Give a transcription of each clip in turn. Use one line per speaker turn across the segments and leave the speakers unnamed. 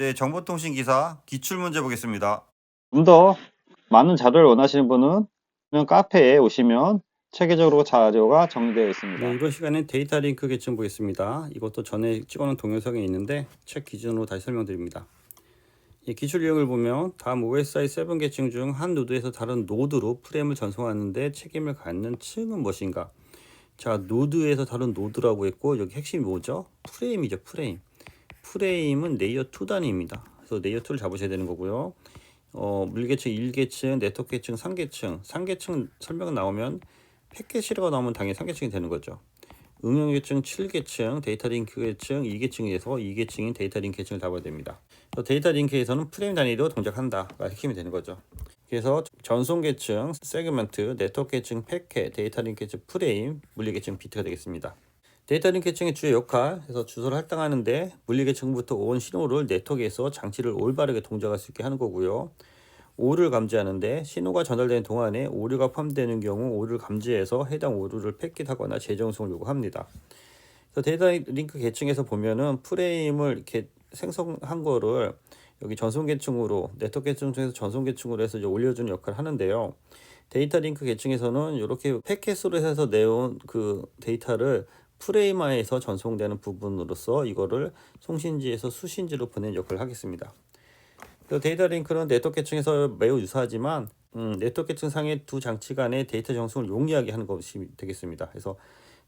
네, 정보통신 기사 기출 문제 보겠습니다.
좀 더 많은 자료를 원하시는 분은 그냥 카페에 오시면 체계적으로 자료가 정리되어 있습니다.
네, 이번 시간엔 데이터 링크 계층 보겠습니다. 이것도 전에 찍어놓은 동영상에 있는데 책 기준으로 다시 설명드립니다. 이 기출 유형을 보면 다음 OSI 7 계층 중 한 노드에서 다른 노드로 프레임을 전송하는데 책임을 갖는 층은 무엇인가? 자, 노드에서 다른 노드라고 했고 여기 핵심이 뭐죠? 프레임이죠, 프레임. 프레임은 레이어 2 단위입니다. 그래서 레이어 2를 잡으셔야 되는 거고요. 어, 물계층 1계층, 네트워크 계층 3계층, 3계층 설명 나오면 패킷이라고 나오면 당연히 3계층이 되는 거죠. 응용계층 7계층, 데이터 링크 계층 2계층에서 2계층인 데이터 링크 계층을 잡아야 됩니다. 데이터 링크에서는 프레임 단위로 동작한다가 핵심이 되는 거죠. 그래서 전송 계층, 세그먼트, 네트워크 계층 패켓, 데이터 링크 계층 프레임, 물리 계층 비트가 되겠습니다. 데이터 링크 계층의 주요 역할, 그래서 주소를 할당하는데 물리 계층부터 온 신호를 네트워크에서 장치를 올바르게 동작할 수 있게 하는 거고요. 오류를 감지하는데 신호가 전달되는 동안에 오류가 포함되는 경우 오류를 감지해서 해당 오류를 패킷하거나 재정송을 요구합니다. 그래서 데이터 링크 계층에서 보면은 프레임을 이렇게 생성한 거를 여기 전송 계층으로 네트워크 계층 중에서 전송 계층으로 해서 이제 올려주는 역할을 하는데요. 데이터 링크 계층에서는 이렇게 패킷으로 해서 내온 그 데이터를 프레임화해서 전송되는 부분으로서 이거를 송신지에서 수신지로 보내는 역할을 하겠습니다. 그 데이터 링크는 네트워크 계층에서 매우 유사하지만 음, 네트워크 계층 상의 두 장치 간의 데이터 전송을 용이하게 하는 것이 되겠습니다. 그래서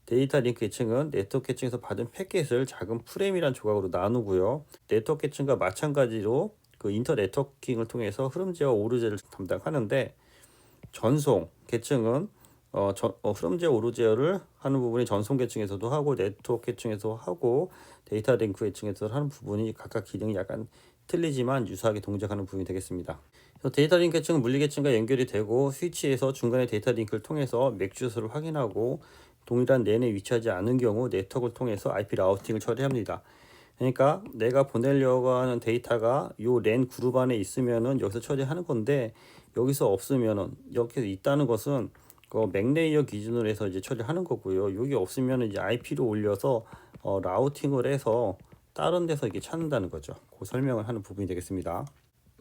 데이터 링크 계층은 네트워크 계층에서 받은 패킷을 작은 프레임이란 조각으로 나누고요. 네트워크 계층과 마찬가지로 그 인터 네트워킹을 통해서 흐름제와 오류제를 담당하는데 전송 계층은 어, 저, 어, 흐름제 오류제어를 하는 부분이 전송 계층에서도 하고 네트워크 계층에서 하고 데이터 링크 계층에서 하는 부분이 각각 기능이 약간 틀리지만 유사하게 동작하는 부분이 되겠습니다. 데이터 링크 계층은 물리 계층과 연결이 되고 스위치에서 중간에 데이터 링크를 통해서 맥 주소를 확인하고 동일한 랜에 위치하지 않은 경우 네트워크를 통해서 IP 라우팅을 처리합니다. 그러니까 내가 보내려고 하는 데이터가 요 랜 그룹 안에 있으면은 여기서 처리하는 건데 여기서 없으면은 여기 있다는 것은 그 맥레이어 기준으로 해서 이제 처리하는 거고요. 여기 없으면 이제 IP로 올려서 어, 라우팅을 해서 다른 데서 이게 찾는다는 거죠. 그 설명을 하는 부분이 되겠습니다.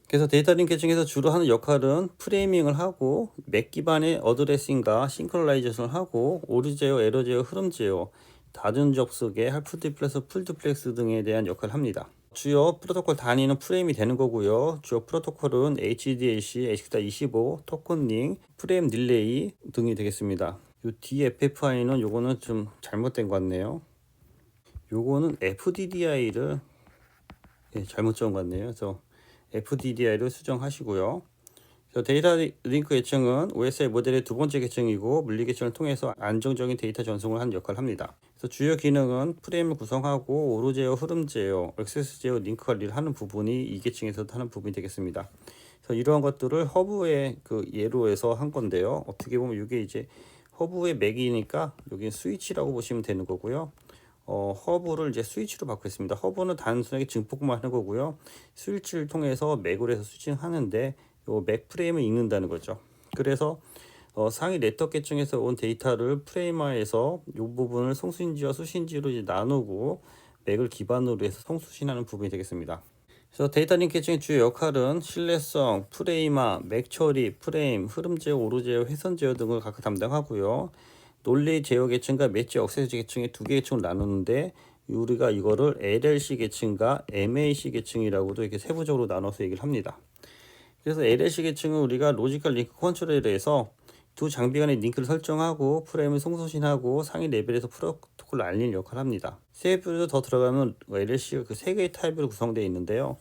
그래서 데이터 링크 중에서 주로 하는 역할은 프레이밍을 하고 맥 기반의 어드레싱과 싱크로나이제이션을 하고 오류 제어, 에러 제어, 흐름 제어, 다중 접속의 할프 디플렉스, 풀 디플렉스 등에 대한 역할을 합니다. 주요 프로토콜 단위는 프레임이 되는 거고요. 주요 프로토콜은 HDLC, HQ.25, 토큰링, 프레임 딜레이 등이 되겠습니다. 요 DFFI는 요거는 좀 잘못된 것 같네요. 요거는 FDDI를 예, 잘못 적은 것 같네요. 그래서 FDDI를 수정하시고요. 데이터 링크 계층은 OSI 모델의 두 번째 계층이고 물리 계층을 통해서 안정적인 데이터 전송을 하는 역할을 합니다. 그래서 주요 기능은 프레임을 구성하고 오로 제어, 흐름 제어, 액세스 제어, 링크 관리를 하는 부분이 이 계층에서 하는 부분이 되겠습니다. 그래서 이러한 것들을 허브의 그 예로 해서 한 건데요. 어떻게 보면 이게 이제 허브의 맥이니까 여기 스위치라고 보시면 되는 거고요. 어, 허브를 이제 스위치로 바꾸겠습니다. 허브는 단순하게 증폭만 하는 거고요. 스위치를 통해서 맥으로 해서 스위칭하는데 요맥 프레임을 읽는다는 거죠. 그래서 어, 상위 네트워크 계층에서 온 데이터를 프레임화해서 이 부분을 송수신지와 수신지로 이제 나누고 맥을 기반으로 해서 송수신하는 부분이 되겠습니다. 그래서 데이터 링크 계층의 주요 역할은 신뢰성, 프레임화, 맥 처리, 프레임, 흐름 제어, 오류 제어, 회선 제어 등을 각각 담당하고요. 논리 제어 계층과 매치 억세스 계층의 두 개 계층을 나누는데 우리가 이거를 LLC 계층과 MAC 계층이라고도 이렇게 세부적으로 나눠서 얘기를 합니다. 그래서 LLC 계층은 우리가 로지컬 링크 컨트롤러에서 두 장비 간의 링크를 설정하고 프레임을 송수신하고 상위 레벨에서 프로토콜을 알리는 역할을 합니다. 세부로 더 들어가면 LLC가 그 세 개의 타입으로 구성되어 있는데요.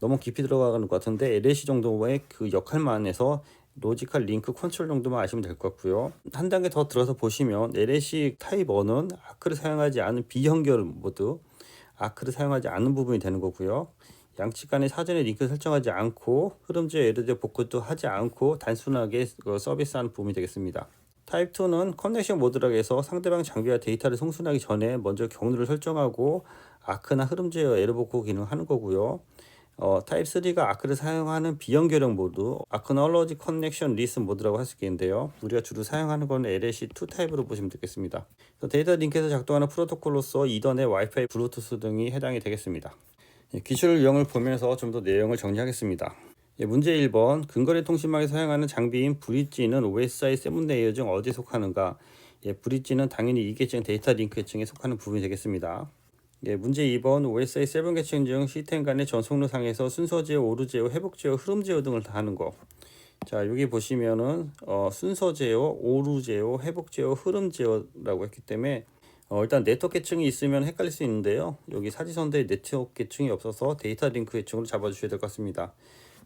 너무 깊이 들어가는 것 같은데 LLC 정도의 그 역할만 해서 로지컬 링크 컨트롤 정도만 아시면 될 것 같고요. 한 단계 더 들어서 보시면 LLC 타입 1은 아크를 사용하지 않은 비연결 모드, 아크를 사용하지 않는 부분이 되는 거고요. 양측 간에 사전에 링크 설정하지 않고 흐름제 에러제 복구도 하지 않고 단순하게 그 서비스하는 부분이 되겠습니다. 타입 2는 커넥션 모드라고 해서 상대방 장비와 데이터를 송순하기 전에 먼저 경로를 설정하고 아크나 흐름 제어 에러 복구 기능을 하는 거고요. 어, 타입 3가 아크를 사용하는 비연결형 모드, 아크놀로지 커넥션 리스 모드라고 할 수 있겠는데요. 우리가 주로 사용하는 건 LLC2 타입으로 보시면 되겠습니다. 데이터 링크에서 작동하는 프로토콜로서 이더넷, 와이파이, 블루투스 등이 해당이 되겠습니다. 예, 기출 유형을 보면서 좀 더 내용을 정리하겠습니다. 예, 문제 1번 근거리 통신망에 사용하는 장비인 브릿지는 OSI 7레이어 중 어디에 속하는가? 예, 브릿지는 당연히 이 계층 데이터 링크 계층에 속하는 부분이 되겠습니다. 예, 문제 2번 OSI 7 계층 중 시스템 간의 전송로 상에서 순서 제어, 오류 제어, 회복 제어, 흐름 제어 등을 다 하는 거. 자, 여기 보시면은 어, 순서 제어, 오류 제어, 회복 제어, 흐름 제어라고 했기 때문에 어, 일단 네트워크 계층이 있으면 헷갈릴 수 있는데요. 여기 사지선대에 네트워크 계층이 없어서 데이터 링크 계층으로 잡아주셔야 될 것 같습니다.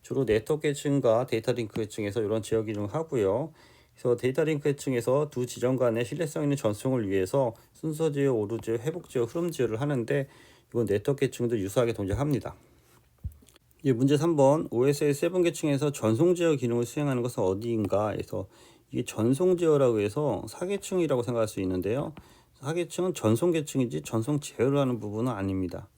주로 네트워크 계층과 데이터 링크 계층에서 이런 제어 기능을 하고요. 그래서 데이터 링크 계층에서 두 지점 간의 신뢰성 있는 전송을 위해서 순서 제어, 오류 제어, 회복 제어, 흐름 제어를 하는데 이건 네트워크 계층도 유사하게 동작합니다. 예, 문제 3번 OSI 7 계층에서 전송 제어 기능을 수행하는 것은 어디인가 해서 이게 전송 제어라고 해서 사계층이라고 생각할 수 있는데요. 사계층은 전송 계층이지 전송 제어를 하는 부분은 아닙니다.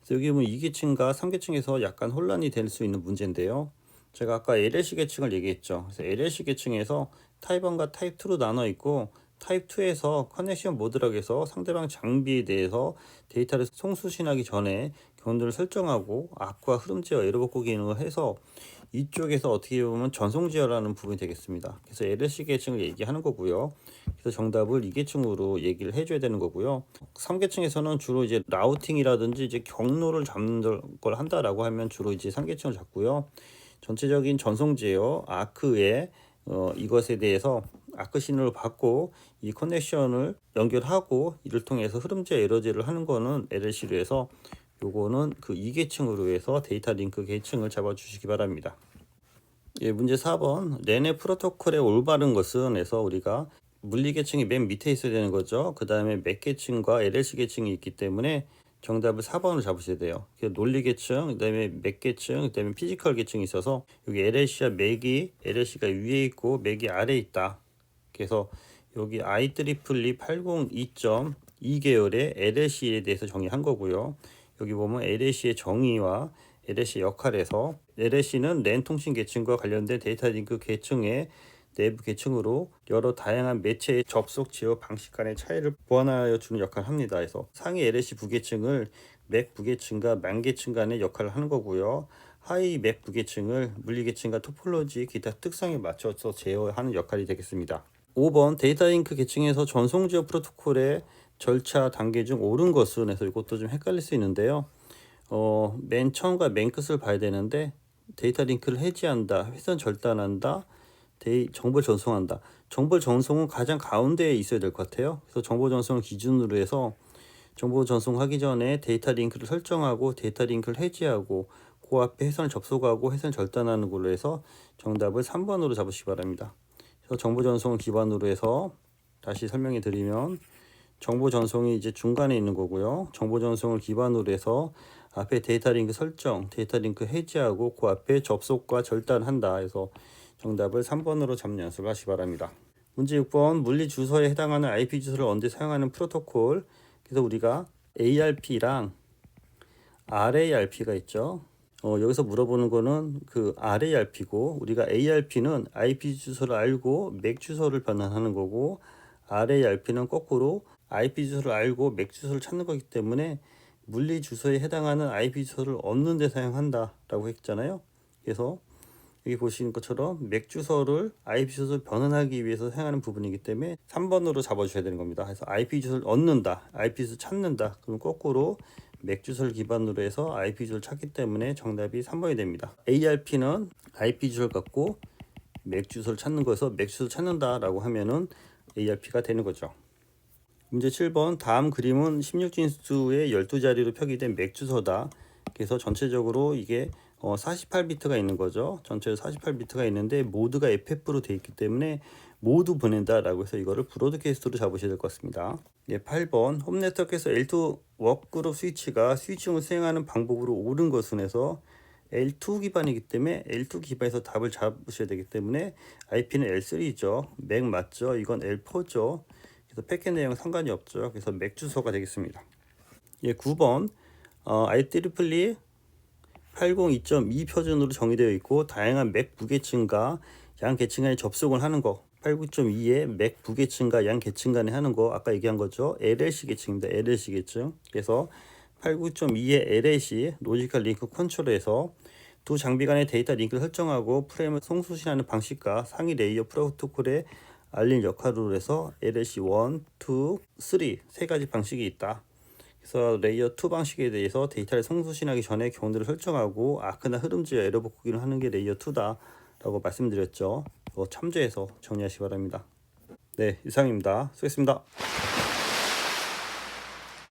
그래서 여기 보면 2계층과 3계층에서 약간 혼란이 될 수 있는 문제인데요. 제가 아까 LLC 계층을 얘기했죠. 그래서 LLC 계층에서 타입 1과 타입 2로 나눠 있고 타입 2에서 커넥션 모드라고 해서 상대방 장비에 대해서 데이터를 송수신하기 전에 경로를 설정하고 악과 흐름 제어, 에러 복구 기능을 해서 이쪽에서 어떻게 보면 전송 제어라는 부분이 되겠습니다. 그래서 LLC 계층을 얘기하는 거고요. 그래서 정답을 2계층으로 얘기를 해줘야 되는 거고요. 3계층에서는 주로 이제 라우팅이라든지 이제 경로를 잡는 걸 한다라고 하면 주로 이제 3계층을 잡고요. 전체적인 전송 제어, 아크에 어, 이것에 대해서 아크 신호를 받고 이 커넥션을 연결하고 이를 통해서 흐름제 에러제를 하는 거는 LLC로 해서 요거는 그 2계층으로 해서 데이터 링크 계층을 잡아 주시기 바랍니다. 예, 문제 4번 레네 프로토콜의 올바른 것은 해서 우리가 물리 계층이 맨 밑에 있어야 되는 거죠. 그 다음에 맥 계층과 LLC 계층이 있기 때문에 정답을 4번으로 잡으셔야 돼요. 논리 계층, 그다음에 맥 계층, 그다음에 피지컬 계층이 있어서 여기 LLC와 맥이 LLC가 위에 있고 맥이 아래에 있다. 그래서 여기 IEEE 802.2계열의 LLC에 대해서 정의한 거고요. 여기 보면 LLC의 정의와 LLC의 역할에서 LLC는 랜 통신 계층과 관련된 데이터 링크 계층의 내부 계층으로 여러 다양한 매체의 접속 지역 방식 간의 차이를 보완하여 주는 역할을 합니다. 그래서 상위 LLC 부계층을 맥 부계층과 만계층 간의 역할을 하는 거고요. 하위 맥 부계층을 물리 계층과 토폴로지 기타 특성에 맞춰서 제어하는 역할이 되겠습니다. 5번 데이터 링크 계층에서 전송 지역 프로토콜의 절차 단계 중 옳은 것은 해서 이것도 좀 헷갈릴 수 있는데요. 어, 맨 처음과 맨 끝을 봐야 되는데 데이터 링크를 해지한다, 회선 절단한다, 데이, 정보를 전송한다. 정보 전송은 가장 가운데에 있어야 될 것 같아요. 그래서 정보 전송을 기준으로 해서 정보 전송하기 전에 데이터 링크를 설정하고 데이터 링크를 해지하고 그 앞에 회선을 접속하고 회선 절단하는 걸로 해서 정답을 3번으로 잡으시기 바랍니다. 정보 전송을 기반으로 해서 다시 설명해 드리면 정보 전송이 이제 중간에 있는 거고요. 정보 전송을 기반으로 해서 앞에 데이터 링크 설정, 데이터 링크 해지하고 그 앞에 접속과 절단한다. 해서 정답을 3번으로 잡는 연습을 하시기 바랍니다. 문제 6번 물리 주소에 해당하는 IP 주소를 언제 사용하는 프로토콜. 그래서 우리가 ARP랑 RARP가 있죠. 어, 여기서 물어보는 거는 그 RARP고 우리가 ARP는 IP 주소를 알고 맥 주소를 변환하는 거고 RARP는 거꾸로 IP 주소를 알고 맥 주소를 찾는 거기 때문에 물리 주소에 해당하는 IP 주소를 얻는 데 사용한다라고 했잖아요. 그래서 여기 보시는 것처럼 맥 주소를 IP 주소를 변환하기 위해서 사용하는 부분이기 때문에 3번으로 잡아주셔야 되는 겁니다. 그래서 IP 주소를 얻는다, IP 주소 찾는다. 그럼 거꾸로 맥 주소를 기반으로 해서 IP 주소를 찾기 때문에 정답이 3번이 됩니다. ARP는 IP 주소를 갖고 맥 주소를 찾는 거에서 맥 주소를 찾는다라고 하면은 ARP가 되는 거죠. 문제 7번 다음 그림은 16진수의 12자리로 표기된 맥 주소다. 그래서 전체적으로 이게 어, 48비트가 있는 거죠. 전체로 48비트가 있는데 모드가 FF로 되어 있기 때문에 모두 보낸다라고 해서 이거를 브로드캐스트로 잡으셔야 될 것 같습니다. 예, 8번 홈 네트워크에서 L2 워크그룹 스위치가 스위칭을 수행하는 방법으로 옳은 것은 해서 L2 기반이기 때문에 L2 기반에서 답을 잡으셔야 되기 때문에 IP는 L3죠. 맥 맞죠? 이건 L4죠. 그래서 패킷 내용 상관이 없죠. 그래서 맥 주소가 되겠습니다. 예, 9번 어, IEEE 802.2 표준으로 정의되어 있고 다양한 맥 부계층과 양 계층 간의 접속을 하는 거 89.2에 맥 부계층과 양 계층 간에 하는 거 아까 얘기한 거죠? LLC 계층입니다. LLC 계층. 그래서 89.2의 LAC 로지컬 링크 컨트롤에서 두 장비 간의 데이터 링크를 설정하고 프레임을 송수신하는 방식과 상위 레이어 프로토콜에 알림 역할으로 해서 LLC 1, 2, 3 세 가지 방식이 있다. 그래서 레이어 2 방식에 대해서 데이터를 송수신하기 전에 경로를 설정하고 아크나 흐름지와 에러 복구기를 하는 게 레이어 2다 라고 말씀드렸죠. 이거 참조해서 정리하시기 바랍니다. 네, 이상입니다. 수고했습니다.